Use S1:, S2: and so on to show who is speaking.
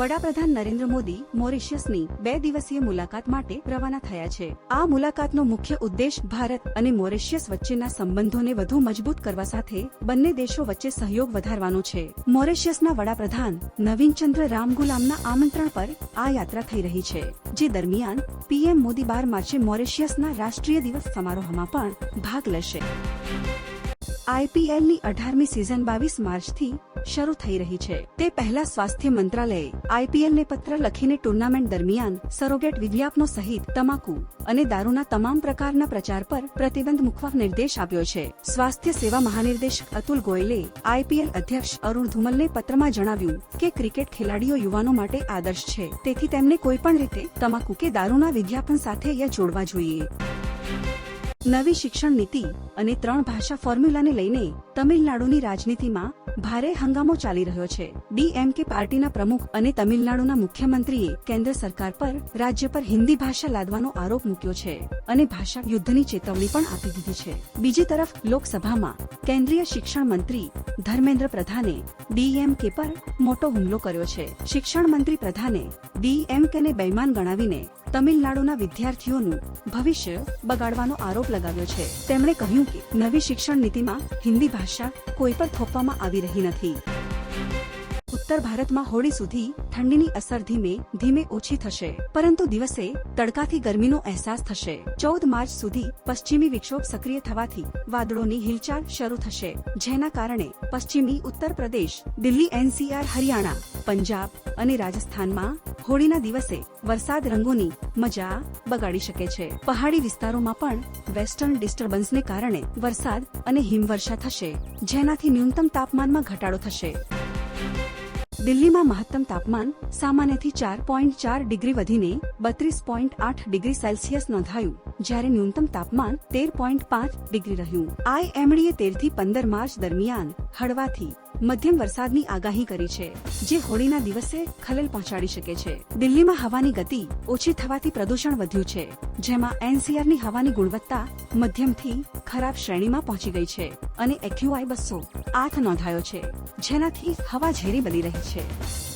S1: વડાપ્રધાન નરેન્દ્ર મોદી મોરિશિયસની બે દિવસીય મુલાકાત માટે રવાના થયા છે. આ મુલાકાતનો મુખ્ય ઉદ્દેશ ભારત અને મોરિશિયસ વચ્ચેના સંબંધોને વધુ મજબૂત કરવા સાથે બંને દેશો વચ્ચે સહયોગ વધારવાનો છે. મોરિશિયસના વડાપ્રધાન નવીનચંદ્ર રામગુલામના આમંત્રણ પર આ યાત્રા થઈ રહી છે, જે દરમિયાન પીએમ મોદી બાર માર્ચે મોરિશિયસના રાષ્ટ્રીય દિવસ સમારોહમાં પણ ભાગ લેશે. આઈપીએલની અઢારમી સિઝન બાવીસ માર્ચથી શરૂ થઈ રહી છે. તે પહેલા સ્વાસ્થ્ય મંત્રાલયે આઈપીએલને પત્ર લખીને ટુર્નામેન્ટ દરમિયાન સરોગેટ વિદ્યાપનો સહિત તમાકુ અને દારૂના તમામ પ્રકારના પ્રચાર પર પ્રતિબંધ મૂકવા નિર્દેશ આપ્યો છે. સ્વાસ્થ્ય સેવા મહાનિર્દેશક અતુલ ગોયલે આઈપીએલ અધ્યક્ષ અરુણ ધુમલને પત્રમાં જણાવ્યું કે ક્રિકેટ ખેલાડીઓ યુવાનો માટે આદર્શ છે. તેથી તેમને કોઈ પણ રીતે તમાકુ કે દારૂના વિદ્યાપન સાથે યા જોડવા જોઈએ. નવી શિક્ષણ નીતિ અને ત્રણ ભાષા ફોર્મ્યુલાને લઈને તમિલનાડુની રાજનીતિમાં ભારે હંગામો ચાલી રહ્યો છે. ડીએમકે પાર્ટીના પ્રમુખ અને તમિલનાડુના મુખ્યમંત્રીએ કેન્દ્ર સરકાર પર રાજ્ય પર હિન્દી ભાષા લાદવાનો આરોપ મૂક્યો છે અને ભાષા યુદ્ધની ચેતવણી પણ આપી દીધી છે. બીજી તરફ લોકસભામાં કેન્દ્રીય શિક્ષણ મંત્રી ધર્મેન્દ્ર પ્રધાને ડીએમકે પર મોટો હુમલો કર્યો છે. શિક્ષણ મંત્રી પ્રધાને ડીએમકેને બેમાન ગણાવીને તમિલનાડુના વિદ્યાર્થીઓનું ભવિષ્ય બગાડવાનો આરોપ લગાવ્યો છે. તેમણે કહ્યું કે નવી શિક્ષણ નીતિમાં હિન્દી ભાષા કોઈ પર થોપવામાં આવી રહી નથી. ઉત્તર ભારતમાં હોળી સુધી ઠંડીની અસર ધીમે ધીમે ઓછી થશે, પરંતુ દિવસે તડકાથી ગરમીનો અહેસાસ થશે. ચૌદ માર્ચ સુધી પશ્ચિમી વિક્ષોભ સક્રિય થવાથી વાદળોની હિલચાલ શરૂ થશે, જેના કારણે પશ્ચિમી ઉત્તર પ્રદેશ, દિલ્હી, એનસીઆર, હરિયાણા, પંજાબ અને રાજસ્થાનમાં હોળીના દિવસે વરસાદ રંગોની મજા બગાડી શકે છે. પહાડી વિસ્તારોમાં પણ વેસ્ટર્ન ડિસ્ટર્બન્સને કારણે વરસાદ અને હિમવર્ષા થશે, જેનાથી ન્યૂનતમ તાપમાનમાં ઘટાડો થશે. દિલ્હીમાં મહત્તમ તાપમાન સામાન્યથી ચાર પોઈન્ટ ચાર ડિગ્રી વધીને બત્રીસ પોઈન્ટ આઠ ડિગ્રી સેલ્સિયસ નોંધાયું. જ્યારે ન્યૂનતમ તાપમાન તેર પોઈન્ટ પાંચ ડિગ્રી રહ્યું. આઈએમડીએ તેરથી પંદર માર્ચ દરમિયાન હળવાથી મધ્યમ વરસાદની આગાહી કરી છે, જે હોળીના દિવસે ખલેલ પહોંચાડી શકે છે. દિલ્હીમાં હવાની ગતિ ઓછી થવાથી પ્રદૂષણ વધ્યું છે, જેમાં એનસીઆરની હવાની ગુણવત્તા મધ્યમથી ખરાબ શ્રેણીમાં પહોંચી ગઈ છે અને એક્યુઆઈ બસો આઠ નોંધાયો છે, જેનાથી હવા ઝેરી બની રહી છે.